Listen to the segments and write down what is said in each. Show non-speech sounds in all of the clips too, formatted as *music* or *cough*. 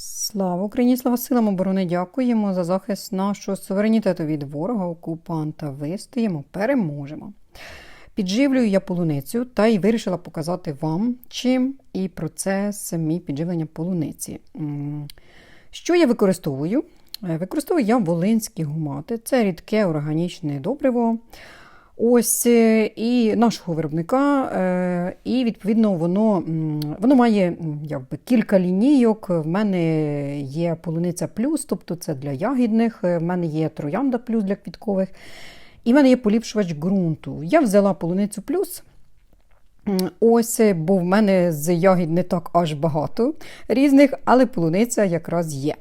Слава Україні, слава силам оборони! Дякуємо за захист нашого суверенітету від ворога, окупанта. Вистоїмо, переможемо. Підживлюю я полуницю та й вирішила показати вам, чим і процес мій підживлення полуниці. Що я використовую? Е, Використовую я волинські гумати. Це рідке органічне добриво. Ось е, і нашого виробника, е, і відповідно воно, воно має якби, кілька лінійок. В мене є полуниця плюс, тобто це для ягідних, е, в мене є троянда плюс для квіткових, і в мене є поліпшувач ґрунту. Я взяла полуницю плюс. Ось, е, бо в мене з йогід не так аж багато різних, але полуниця якраз є.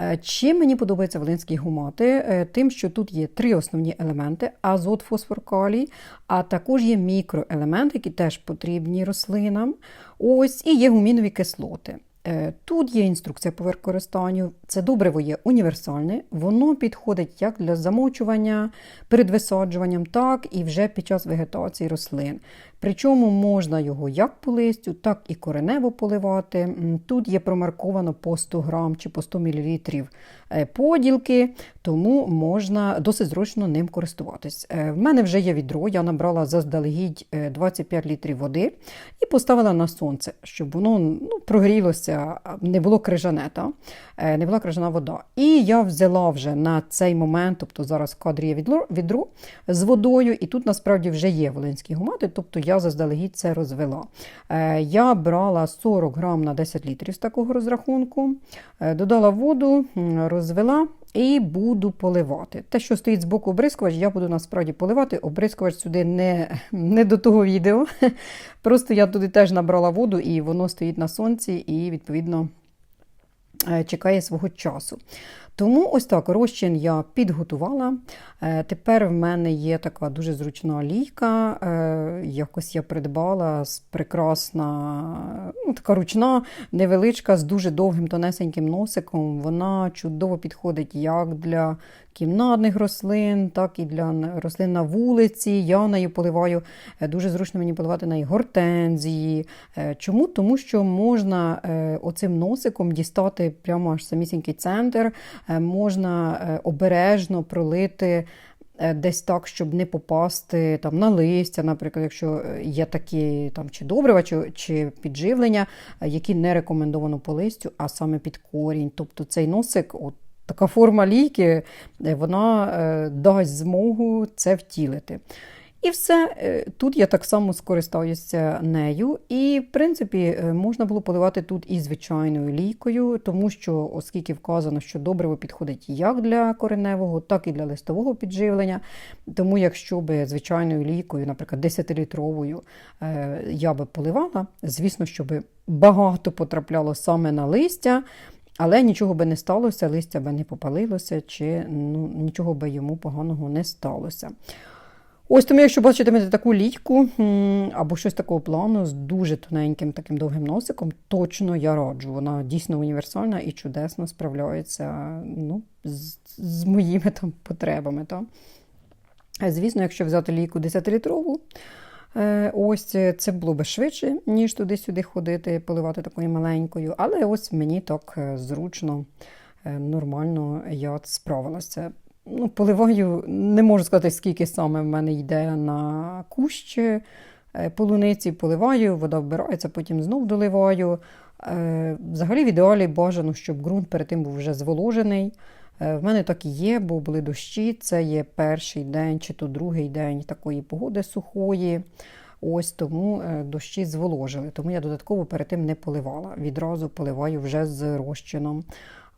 Е, Чим мені подобаються волинські гумати? Е, Тим, що тут є три основні елементи: азот, фосфор, калій, а також є мікроелементи, які теж потрібні рослинам. Ось і є гумінові кислоти. Е, Тут є інструкція по використанню. Це добриво є універсальне, воно підходить як для замочування перед висаджуванням, так і вже під час вегетації рослин. Причому можна його як по листю, так і коренево поливати. Тут є промарковано по 100 грам чи по 100 мл поділки, тому можна досить зручно ним користуватись. Е, В мене вже є відро, я набрала заздалегідь е, 25 літрів води і поставила на сонце, щоб воно ну, прогрілося, не було крижане, та? Е, не була крижана вода. І я взяла вже на цей момент, тобто зараз в кадрі є відро, відро з водою, і тут насправді вже є волинські гумати, тобто я заздалегідь це розвела. Е, Я брала 40 грам на 10 літрів з такого розрахунку, е, додала воду, м, розвела. І буду поливати. Те, що стоїть з боку обрискувач, я буду насправді поливати. Обрискувач сюди не, не до того відео. *laughs* Просто я туди теж набрала воду, і воно стоїть на сонці, і, відповідно, е, чекає свого часу. Тому ось так розчин я підготувала. Е, Тепер в мене є така дуже зручна олійка. е, Якось я придбала прекрасна, ну, така ручна, невеличка, з дуже довгим тонесеньким носиком. Вона чудово підходить як для кімнатних рослин, так і для рослин на вулиці. Я нею поливаю. Е, Дуже зручно мені поливати неї гортензії. Чому? Тому що можна оцим носиком дістати прямо аж самісінький центр, можна е, обережно пролити. е, Десь так, щоб не попасти там, на листя, наприклад, якщо е, є такі там, чи добрива, чи, чи підживлення, е, які не рекомендовано по листю, а саме під корінь. Тобто цей носик, от така форма лійки, е, вона е, дасть змогу це втілити. І все, е, тут я так само скористаюся нею. І, в принципі, е, можна було поливати тут і звичайною лійкою, тому що, оскільки вказано, що добриво підходить як для кореневого, так і для листового підживлення. Тому, якщо би звичайною лійкою, наприклад, 10-літровою, е, я би поливала, звісно, що би багато потрапляло саме на листя. Але нічого би не сталося, листя би не попалилося, чи ну, нічого би йому поганого не сталося. Ось тому, якщо бачитимете таку лійку або щось такого плану з дуже тоненьким таким довгим носиком, точно я раджу. Вона дійсно універсальна і чудесно справляється ну, з, з моїми там потребами. Та. Звісно, якщо взяти лійку 10-літрову, е, ось це було би швидше, ніж туди-сюди ходити, поливати такою маленькою. Але ось мені так е, зручно, е, нормально я справилася. Ну, поливаю, не можу сказати, скільки саме в мене йде на кущ е, полуниці, поливаю, вода вбирається, потім знов доливаю. Е, Взагалі, в ідеалі бажано, щоб ґрунт перед тим був вже зволожений. Е, В мене так і є, бо були дощі. Це є перший день чи то другий день такої погоди сухої. Ось тому дощі зволожили. Тому я додатково перед тим не поливала. Відразу поливаю вже з розчином.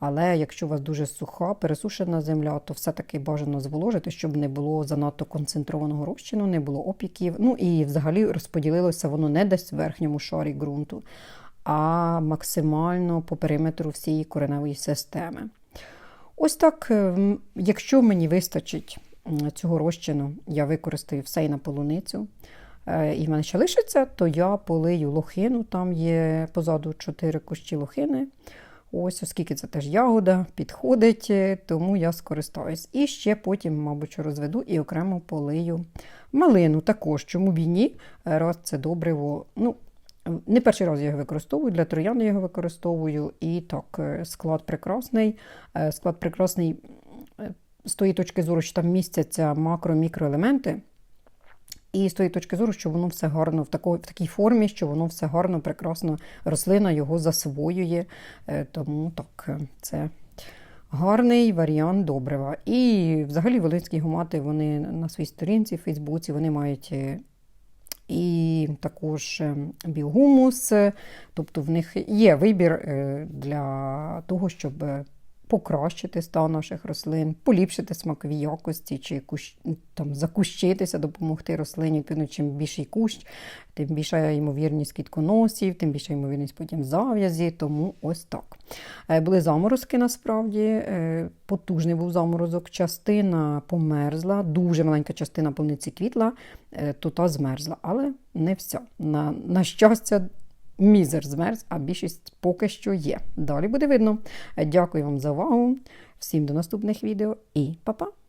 Але якщо у вас дуже суха, пересушена земля, то все-таки бажано зволожити, щоб не було занадто концентрованого розчину, не було опіків. Ну і взагалі розподілилося воно не десь в верхньому шарі ґрунту, а максимально по периметру всієї кореневої системи. Ось так, е, якщо мені вистачить цього розчину, я використаю все і на полуницю. е, І в мене ще лишиться, то я полию лохину. Там є позаду 4 кущі лохини. Ось, оскільки це теж ягода, підходить, е, тому я скористаюсь. І ще потім, мабуть, розведу і окремо полию малину. Також, чому б і ні, раз це добриво. Ну, Не перший раз я його використовую, для троян його використовую. І так, е, склад прекрасний. Е, Склад прекрасний з тої точки зору, що там містяться макро-мікроелементи. І з тої точки зору, що воно все гарно в, такої, в такій формі, що воно все гарно, прекрасно, рослина його засвоює. Е, Тому так, це гарний варіант добрива. І взагалі волинські гумати вони на своїй сторінці в Фейсбуці вони мають. е, І також е, біогумус, тобто в них є вибір для того, щоб покращити стан наших рослин, поліпшити смакові якості чи кущ, там, закущитися, допомогти рослині. Відповідно, чим більший кущ, тим більша ймовірність квітконосів, тим більша ймовірність потім зав'язі. Тому ось так. Е, Були заморозки насправді. е, Потужний був заморозок. Частина померзла, дуже маленька частина повниці квітла, е, то та змерзла, але не вся. На, на щастя, мізер змерз, а більшість поки що є. Далі буде видно. Дякую вам за увагу. Всім до наступних відео і па-па!